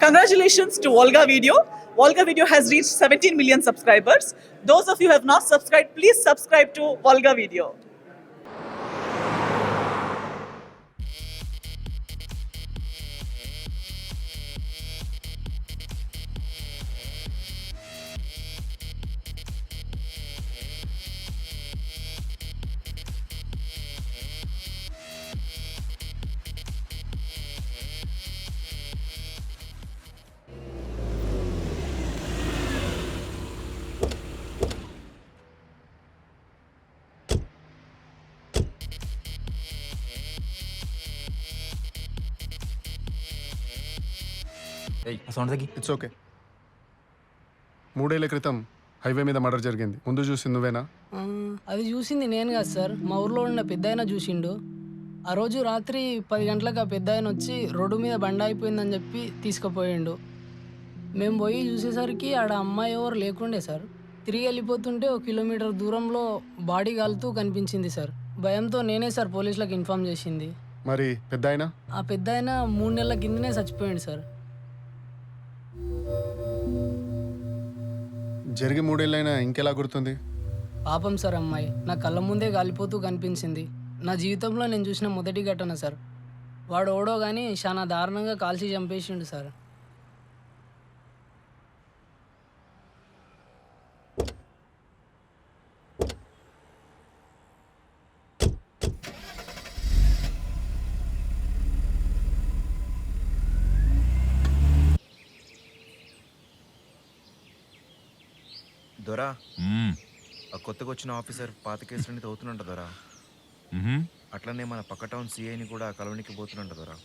Congratulations to Volga Video. Volga Video has reached 17 million subscribers. Those of you who have not subscribed, please subscribe to Volga Video. Sound తగ్గి. It's okay మూడేళ్ళ క్రితం highway మీద murder జరిగింది. ముందు చూసి నువ్వేనా? అది చూసింది నేను కాదు సార్. మా ఊర్లో ఉన్న పెద్ద ఆయన చూసిండు. ఆ రోజు రాత్రి పది గంటలకు ఆ పెద్ద ఆయన వచ్చి రోడ్డు మీద బండ అయిపోయిందని చెప్పి తీసుకుపోయిండు. మేము పోయి చూసేసరికి ఆడ అమ్మాయి ఎవరు లేకుండే సార్. తిరిగి వెళ్ళిపోతుంటే ఒక కిలోమీటర్ దూరంలో బాడీ కాలుతూ కనిపించింది సార్. భయంతో నేనే సార్ పోలీసులకు ఇన్ఫామ్ చేసింది. మరి పెద్ద ఆయన ఆ పెద్ద ఆయన మూడు నెలల కిందనే చచ్చిపోయింది సార్. జరిగి మూడేళ్ళైనా ఇంకెలా గుర్తుంది? పాపం సార్ అమ్మాయి. నా కళ్ళ ముందే కాలిపోతూ కనిపించింది. నా జీవితంలో నేను చూసిన మొదటి ఘటన సార్. వాడు ఓడో కానీ చాలా దారుణంగా కాల్చి చంపేసిండు సార్. దొరా? మ్మ్. ఆ కొత్తగా వచ్చిన ఆఫీసర్ పాత కేసులన్నీ తవ్వుతున్నంట దొరా. మ్హూ. అట్లనే మన పక్క టౌన్ సిఐని కూడా కలవనికి పోతున్నంట దొరా.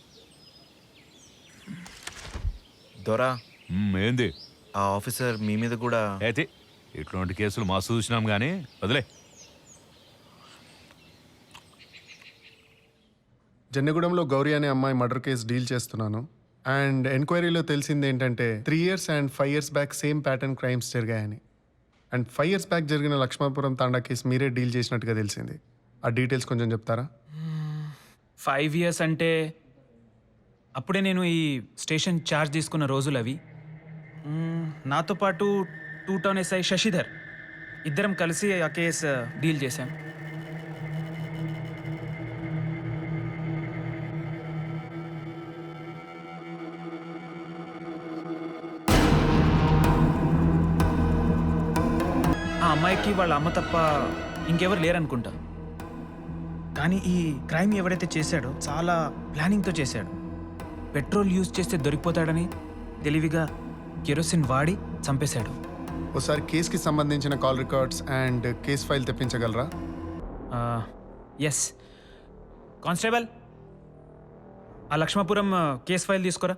దొరా? మ్మ్, ఏంది? ఆ ఆఫీసర్ మీ మీద కూడా అయితే ఇట్లాంటి కేసులు మా చూసినాం కానీ వదిలే. జన్నగూడెంలో గౌరీ అనే అమ్మాయి మర్డర్ కేసు డీల్ చేస్తున్నాను. అండ్ ఎంక్వైరీలో తెలిసింది ఏంటంటే three years and five years back same pattern crimes జరిగాయని. అండ్ ఫైవ్ ఇయర్స్ బ్యాక్ జరిగిన లక్ష్మణపురం తాండా కేసు మీరే డీల్ చేసినట్టుగా తెలిసింది. ఆ డీటెయిల్స్ కొంచెం చెప్తారా? ఫైవ్ ఇయర్స్ అంటే అప్పుడే నేను ఈ స్టేషన్ ఛార్జ్ తీసుకున్న రోజులు అవి. మ్మ్, నాతో పాటు టూ టౌన్ ఎస్ఐ శశిధర్ ఇద్దరం కలిసి ఆ కేసు డీల్ చేశాం. అమ్మాయికి వాళ్ళ అమ్మ తప్ప ఇంకెవరు లేరనుకుంటా. కానీ ఈ క్రైమ్ ఎవరైతే చేశాడో చాలా ప్లానింగ్తో చేశాడు. పెట్రోల్ యూజ్ చేస్తే దొరికిపోతాడని తెలివిగా కెరోసిన్ వాడి చంపేశాడు. ఒకసారి కేసుకి సంబంధించిన call records and case file తెప్పించగలరా? Yes constable ఆ లక్ష్మపురం కేస్ ఫైల్ తీసుకురా?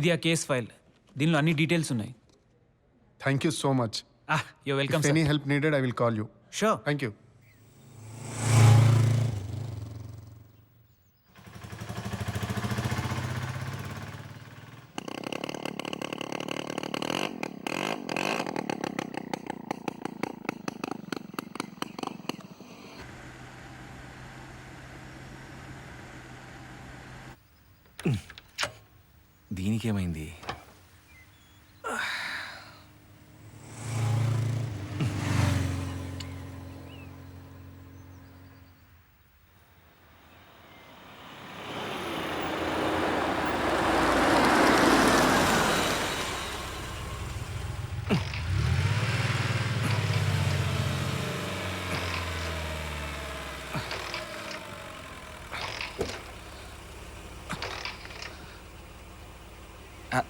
ఇది ఆ కేస్ ఫైల్. దీనిలో అన్ని డీటెయిల్స్ ఉన్నాయి. Thank you so much you welcome any help needed I will call you sure thank you దీనికేమైంది?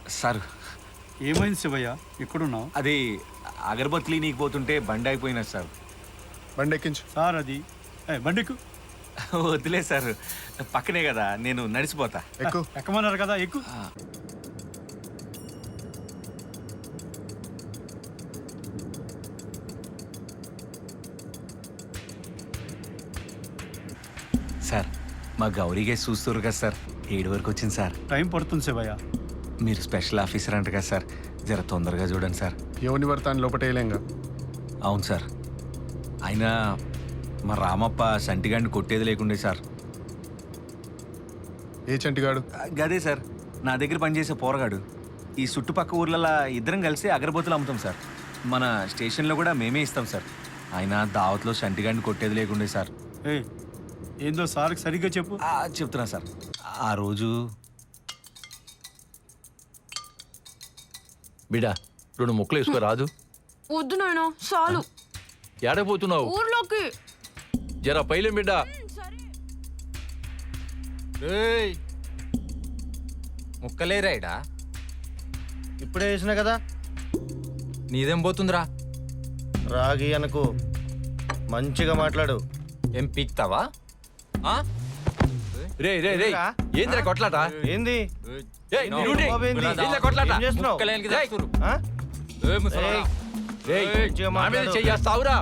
Sir. ఏమైంది శివయ్య? ఎక్కడున్నావు? అది అగరబత్తులు నీకు పోతుంటే బండి అయిపోయినా సార్. బండి ఎక్కించు. సార్ అది. ఏ, బండికు వద్దులే సార్. పక్కనే కదా నేను నడిచిపోతా. ఎక్కువ ఎక్కమన్నారు కదా ఎక్కు. సార్ మా గౌరీగే చూస్తారు కదా సార్. ఏడు వరకు వచ్చింది సార్. టైం పడుతుంది శివయ్య. మీరు స్పెషల్ ఆఫీసర్ అంట కదా సార్. జర తొందరగా చూడండి సార్. ఎవరిని పడతాను? లోపటేయలేంగా అవును సార్. అయినా మా రామప్ప సంటిగాడిని కొట్టేది లేకుండే సార్. ఏ చంటిగాడు గదే సార్. నా దగ్గర పనిచేసే పోరగాడు. ఈ చుట్టుపక్క ఊర్లలో ఇద్దరం కలిసి అగరబత్తులు అమ్ముతాం సార్. మన స్టేషన్లో కూడా మేమే ఇస్తాం సార్. అయినా దావత్లో సంటిగాడిని కొట్టేది లేకుండే సార్. ఏందో సార్కి సరిగ్గా చెప్పు. ఆ, చెప్తున్నా సార్. ఆ రోజు బిడా రెండు ముక్కలు వేసుకో రాదు. వద్దు నాయన చాలు. ఏడపోతున్నావు ఊర్లోకి. జర పైలే బిడ్డ ముక్కలేరాయిడా ఇప్పుడే వేసిన కదా? నీదేం పోతుందిరా? రాగి అనుకో. మంచిగా మాట్లాడు. ఏం పీక్తావా? ఆ? రే రే రే ఏందిరా? ఏంద్రా కొట్లాట ఏంది ఏయ్. బాబు ఏంది? ఏంద్రా కొట్లాట ఏం చేస్తున్నావు? ఏయ్, ఆ? ఏయ్, రేయ్, మంచిగా నా మీద మాట్లాడు. చెయ్యేస్తావురా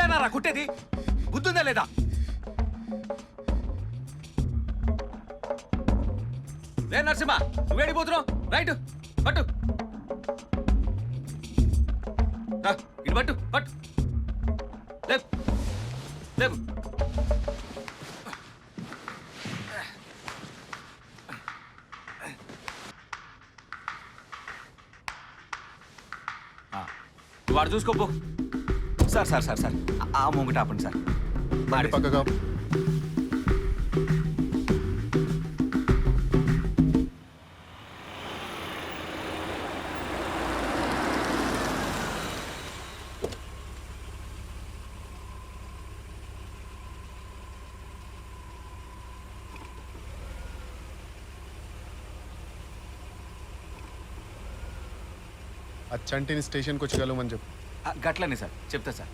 ఇట్లానారా కుట్టేది? గుర్తుందా లేదా? లే నరసింహ నువ్వేడిపోతున్నావు రైట్ పట్టు. ఇటు పట్టు పట్టు. లేవు లేవు వాడు చూసుకోపో సార్ సార్ సార్ సార్. ఆ ముంగట ఆపండి సార్. బండి పక్కగా. చంటిని స్టేషన్కి వచ్చి కలవమని చెప్పు. గట్లనే సార్. చెప్తా sir.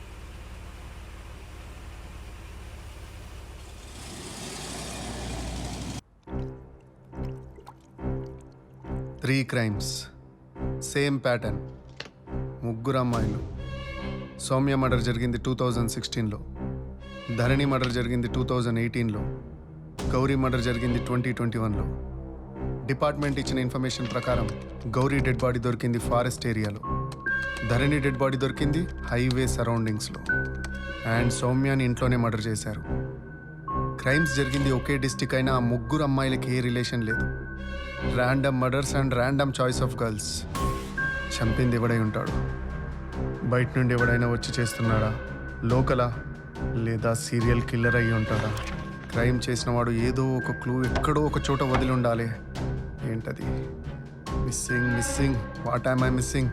Three crimes same pattern ముగ్గురు అమ్మాయిలు. సౌమ్య మర్డర్ జరిగింది టూ థౌజండ్ సిక్స్టీన్లో ధరణి మర్డర్ జరిగింది టూ థౌజండ్ ఎయిటీన్లో గౌరీ మర్డర్ జరిగింది ట్వంటీ ట్వంటీ వన్లో డిపార్ట్మెంట్ ఇచ్చిన ఇన్ఫర్మేషన్ ప్రకారం గౌరీ డెడ్ బాడీ దొరికింది ఫారెస్ట్ ఏరియాలో. ధరణి డెడ్ బాడీ దొరికింది హైవే సరౌండింగ్స్లో. అండ్ సౌమ్యాని ఇంట్లోనే మర్డర్ చేశారు. క్రైమ్స్ జరిగింది ఒకే డిస్టిక్ అయినా ఆ ముగ్గురు అమ్మాయిలకి ఏ రిలేషన్ లేదు. Random murders and random choice of girls. చంపింది ఎవడై ఉంటాడు? బయట నుండి ఎవడైనా వచ్చి చేస్తున్నాడా? లోకలా లేదా సీరియల్ కిల్లర్ అయ్యి ఉంటాడా? క్రైమ్ చేసిన వాడు ఏదో ఒక క్లూ ఎక్కడో ఒక చోట వదిలి ఉండాలి. ఏంటది? Missing missing. What I'm I missing?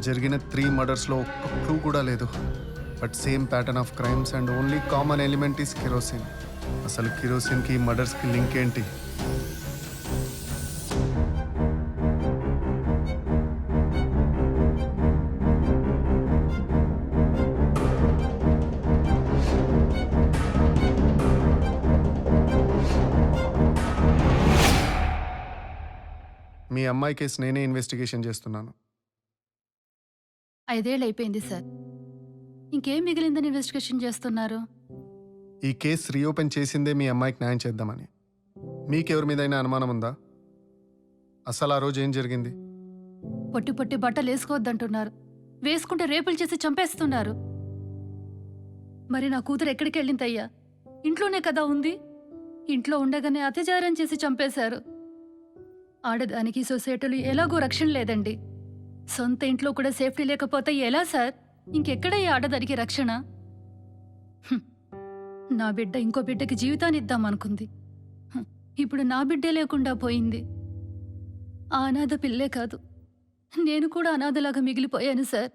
జరిగిన త్రీ మర్డర్స్లో ఒక్క క్లూ కూడా లేదు. But same pattern of crimes and only common element is kerosene అసలు కిరోసిన్కి మర్డర్స్కి లింక్ ఏంటి? మీ అమ్మాయి కేసు నేనే ఇన్వెస్టిగేషన్ చేస్తున్నాను. ఐదేళ్ళు అయిపోయింది సార్. ఇంకేం మిగిలిందని ఇన్వెస్టిగేషన్ చేస్తున్నారు? ఈ కేసు రీఓపెన్ చేసిందే మీ అమ్మాయికి న్యాయం చేద్దామని. మీకెవరి మీదైనా అనుమానం ఉందా? అసలు ఆ రోజు ఏం జరిగింది? పొట్టి పొట్టి బట్టలు వేసుకోవద్దంటున్నారు. వేసుకుంటే రేపులు చేసి చంపేస్తున్నారు. మరి నా కూతురు ఎక్కడికి వెళ్ళిందయ్యా ఇంట్లోనే కదా ఉంది? ఇంట్లో ఉండగానే అత్యాచారం చేసి చంపేశారు. ఆడదానికి సొసైటీలో ఎలాగో రక్షణ లేదండి. సొంత ఇంట్లో కూడా సేఫ్టీ లేకపోతే ఎలా సార్? ఇంకెక్కడ ఈ ఆడదానికి రక్షణ? హ్మ్. నా బిడ్డ ఇంకో బిడ్డకి జీవితాన్ని ఇద్దామనుకుంది హ్మ్. ఇప్పుడు నా బిడ్డే లేకుండా పోయింది. ఆ అనాథ పిల్లే కాదు. నేను కూడా అనాథలాగా మిగిలిపోయాను సార్.